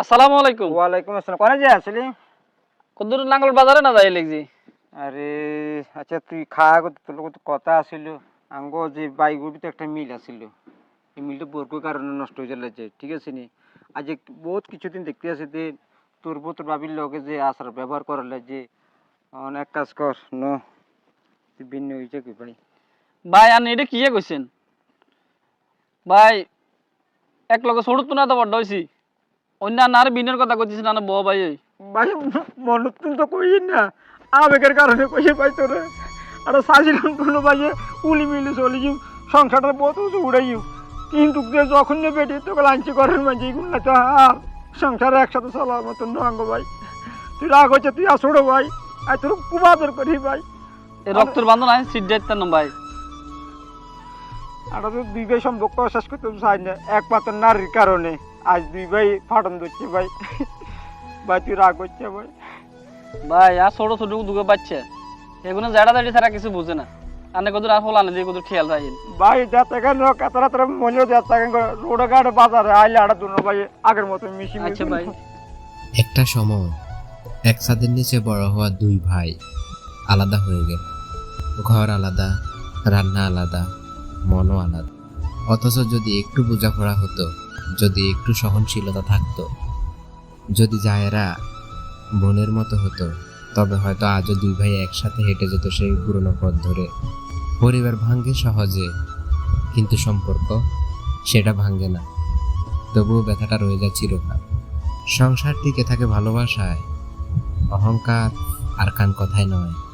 আসসালামু আলাইকুম। ওয়ালাইকুম আসসালাম। কোনে যে আসলি? কদ্দুর নাঙ্গল বাজারে না যাই লাগছি? আরে আচ্ছা তুই করতে তোর কথা আসিল আঙ্গ যে বাইগুড়ি তো একটা মিল আসিল এই মিলটা বর্গ কারণে নষ্ট হয়ে যাচ্ছে ঠিক আছে নি? আজ বহুত কিছুদিন দেখতে আছে যে তোর বউ তোর বাবির লগে যে আসার ব্যবহার করালে যে অনেক কাজ কর ন। তুই ভিন্ন হয়েছে কি ভাই? ভাই আর এটা কিয়ে কইছেন? ভাই এক লগে ছোট তো না তো বড় হয়েছি অন্যান্য আর বিনের কথা কইতেছি না বউ ভাই ওই। ভাই মনত তো কই না। আবেগের কারণে কইছে ভাই তোরে আর সাজিলাম কোনো ভাইয়ে উলি মিলি চলে যাও সংসারটা বহুত উঁচু উড়াই যাও। কিন্তু যখন নে বেটি তোকে লাঞ্চি করেন মাঝে এগুলো না তো আর সংসারে একসাথে চলার মতন নঙ্গ ভাই। তুই রাগ হচ্ছে তুই আসোড়ো ভাই আর তোর কুবাদর করি ভাই। রক্তের বান্ধন আমি সিট যাইতাম না ভাই। আর তো দুই ভাই সম্পর্ক শেষ করতে চাই না একমাত্র নারীর কারণে। আজ দুই ভাই ফাটন দিচ্ছে ভাই। ভাই তুই রাগ হচ্ছে ভাই। ভাই আর ছোট ছোট দুটো বাচ্চা। এগুলো জাডা দাঁড়িয়ে ছাড়া কিছু বুঝে না। আনে কদুর আর আনে দিয়ে কদুর খেয়াল রাখেন ভাই যাতে কেন কাতারা তারা মনে যাতে কেন রোড ঘাট বাজারে আইলে আড়া দুনো ভাই আগের মতো মিশি আচ্ছা ভাই। একটা সময় এক ছাদের নিচে বড় হওয়া দুই ভাই আলাদা হয়ে গেল। ঘর আলাদা রান্না আলাদা মনও আলাদা। অথচ যদি একটু বোঝাপড়া হতো যদি একটু সহনশীলতা থাকতো, যদি জায়েরা বোনের মতো হতো, তবে হয়তো আজও দুই ভাই একসাথে হেঁটে যেত সেই পুরনো পথ ধরে। পরিবার ভাঙ্গে সহজে, কিন্তু সম্পর্ক সেটা ভাঙ্গে না। তবুও ব্যথাটা রয়ে যায় চিরকাল। সংসার টিকে থাকে ভালোবাসায়, অহংকার আর কান কথায় নয়।